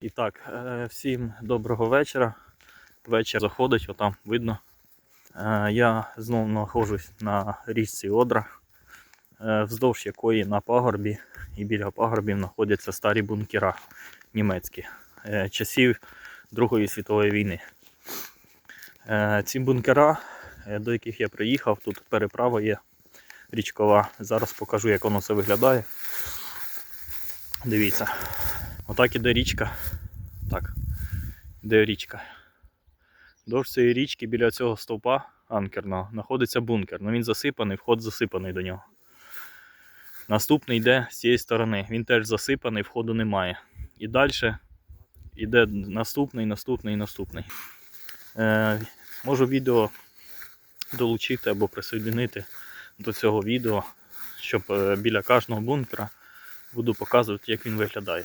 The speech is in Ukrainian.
І так, е, всім доброго вечора. Вечір заходить, отам видно. Е, Я знову знаходжусь на річці Одра, е, вздовж якої на пагорбі і біля пагорбів знаходяться старі бункера німецькі часів Другої світової війни. Ці бункера, до яких я приїхав, тут переправа є річкова. Зараз покажу, як воно все виглядає. Дивіться. Отак іде річка. Так, іде річка. Довж цієї річки біля цього стовпа анкерного знаходиться бункер. Ну він засипаний, вход засипаний до нього. Наступний йде з цієї сторони. Він теж засипаний, входу немає. І далі йде наступний, наступний, наступний. Е, можу відео долучити або присоединити до цього відео, щоб е, біля кожного бункера буду показувати, як він виглядає.